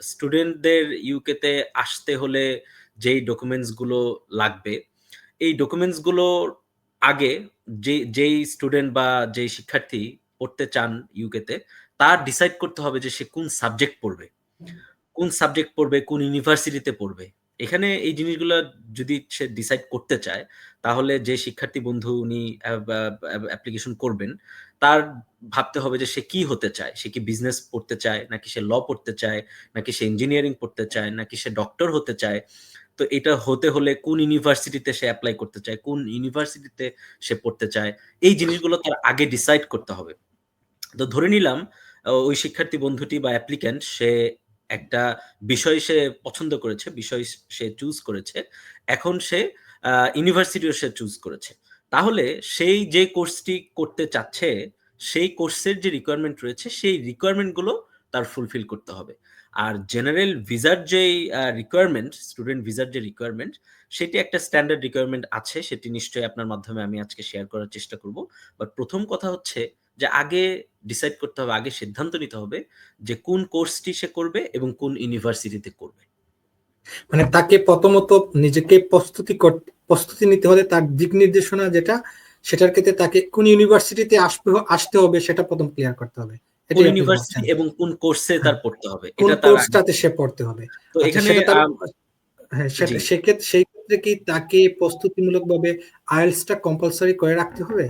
স্টুডেন্টদের ইউকেতে আসতে হলে যেই ডকুমেন্টসগুলো লাগবে, এই ডকুমেন্টসগুলোর আগে যে যেই স্টুডেন্ট বা যেই শিক্ষার্থী পড়তে চান ইউকেতে, তার ডিসাইড করতে হবে যে সে কোন সাবজেক্ট পড়বে। কোন সাবজেক্ট পড়বে, কোন ইউনিভার্সিটিতে পড়বে। এখানে এই জিনিসগুলো যদি সে ডিসাইড করতে চায়, তাহলে যে শিক্ষার্থী বন্ধু উনি অ্যা অ্যাপ্লিকেশন করবেন, তার ভাবতে হবে যে সে কি হতে চায়। সে কি বিজনেস পড়তে চায়, নাকি সে ল পড়তে চায়, নাকি সে ইঞ্জিনিয়ারিং পড়তে চায়, নাকি সে ডক্টর হতে চায়। তো এটা হতে হলে কোন ইউনিভার্সিটিতে সে অ্যাপ্লাই করতে চায়, কোন ইউনিভার্সিটিতে সে পড়তে চায়। এই জিনিসগুলো তার আগে ডিসাইড করতে হবে। তো ধরে নিলাম ওই শিক্ষার্থী বন্ধুটি বা অ্যাপ্লিক্যান্ট সে একটা বিষয় সে পছন্দ করেছে, বিষয় সে চুজ করেছে। এখন সে ইউনিভার্সিটিও সে চুজ করেছে। তাহলে সেই যে কোর্সটি করতে চাচ্ছে, সেই কোর্সের যে রিকোয়ারমেন্ট রয়েছে, সেই রিকোয়ারমেন্টগুলো তার ফুলফিল করতে হবে। আর জেনারেল ভিসার আ রিকোয়ারমেন্ট, স্টুডেন্ট ভিসার যে রিকোয়ারমেন্ট, সেটি একটা স্ট্যান্ডার্ড রিকোয়ারমেন্ট আছে। সেটি নিশ্চয়ই আপনার মাধ্যমে আমি আজকে শেয়ার করার চেষ্টা করব। বাট প্রথম কথা হচ্ছে যে আগে ডিসাইড করতে হবে, আগে সিদ্ধান্ত নিতে হবে যে কোন কোর্সটি সে করবে এবং কোন ইউনিভার্সিটিতে করবে। মানে তাকে প্রথমত নিজেকে প্রস্তুতি প্রস্তুতি নিতে হলে তার দিক নির্দেশনা যেটা, সেটার ক্ষেত্রে তাকে কোন ইউনিভার্সিটিতে আসবে আসতে হবে সেটা প্রথম ক্লিয়ার করতে হবে। কোন ইউনিভার্সিটি এবং কোন কোর্সে তার হ্যাঁ। পড়তে হবে। কোন কোর্সটাতে সে পড়তে হবে। তো আচ্ছা এখানে হ্যাঁ। সেক্ষেত্রে সেই ক্ষেত্রে কি তাকে প্রস্তুতিমূলকভাবে IELTS টা কম্পালসারি করে রাখতে হবে?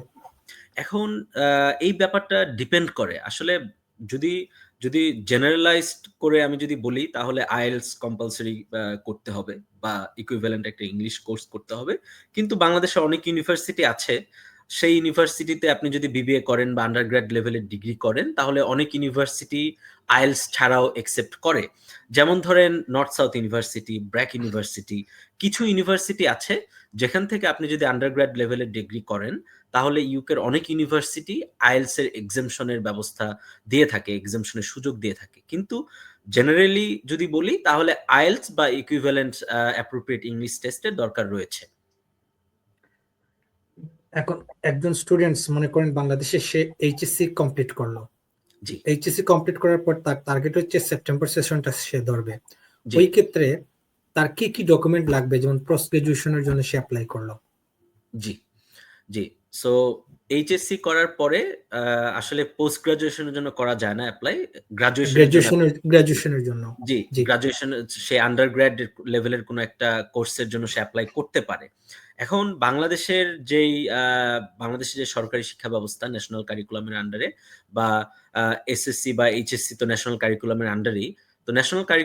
এখন এই ব্যাপারটা ডিপেন্ড করে। আসলে যদি, যদি জেনারেলাইজড করে আমি যদি বলি তাহলে আইএলস কম্পালসারি করতে হবে বা ইকুইভ্যালেন্ট একটা ইংলিশ কোর্স করতে হবে। কিন্তু বাংলাদেশে অনেক ইউনিভার্সিটি আছে। সেই ইউনিভার্সিটিতে আপনি যদি বিবিএ করেন বা আন্ডারগ্রেড লেভেলের ডিগ্রি করেন, তাহলে অনেক ইউনিভার্সিটি IELTS ছাড়াও অ্যাকসেপ্ট করে। যেমন ধরেন North South University, BRAC university. কিছু ইউনিভার্সিটি আছে যেখান থেকে আপনি যদি আন্ডারগ্রেড লেভেলের ডিগ্রি করেন, তাহলে ইউকের অনেক ইউনিভার্সিটি IELTS এর এক্সামশন এর ব্যবস্থা দিয়ে থাকে, এক্সামশনের সুযোগ দিয়ে থাকে। কিন্তু জেনারেলি যদি বলি তাহলে IELTS বা ইকুইভ্যালেন্ট অ্যাপ্রোপ্রিয়েট ইংলিশ টেস্টের দরকার রয়েছে। এখন একজন স্টুডেন্টস মনে করেন বাংলাদেশে সে এইচএসসি কমপ্লিট করল জি। এইচএসসি কমপ্লিট করার পর তার টার্গেট হচ্ছে সেপ্টেম্বর সেশনটা সে ধরবে। ওই ক্ষেত্রে তার কি, কি ডকুমেন্ট লাগবে? যেমন পোস্ট গ্রাজুয়েশনের জন্য সে অ্যাপ্লাই করল জি, জি। সো এইচএসসি করার পরে আসলে পোস্ট গ্র্যাজুয়েশন এর জন্য করা যায় না অ্যাপ্লাই গ্রাজুয়েশন এর জন্য। জি। গ্র্যাজুয়েশন সে আন্ডারগ্রেড লেভেলের কোনো একটা কোর্সের জন্য সে অ্যাপ্লাই করতে পারে। এখন বাংলাদেশের যেই বাংলাদেশের যে সরকারি শিক্ষা ব্যবস্থা ন্যাশনাল কারিকুলাম এর আন্ডারে বা এসএসসি বা এইচএসসি তো ন্যাশনাল কারিকুলাম এর আন্ডারেই। তো ন্যাশনাল কারি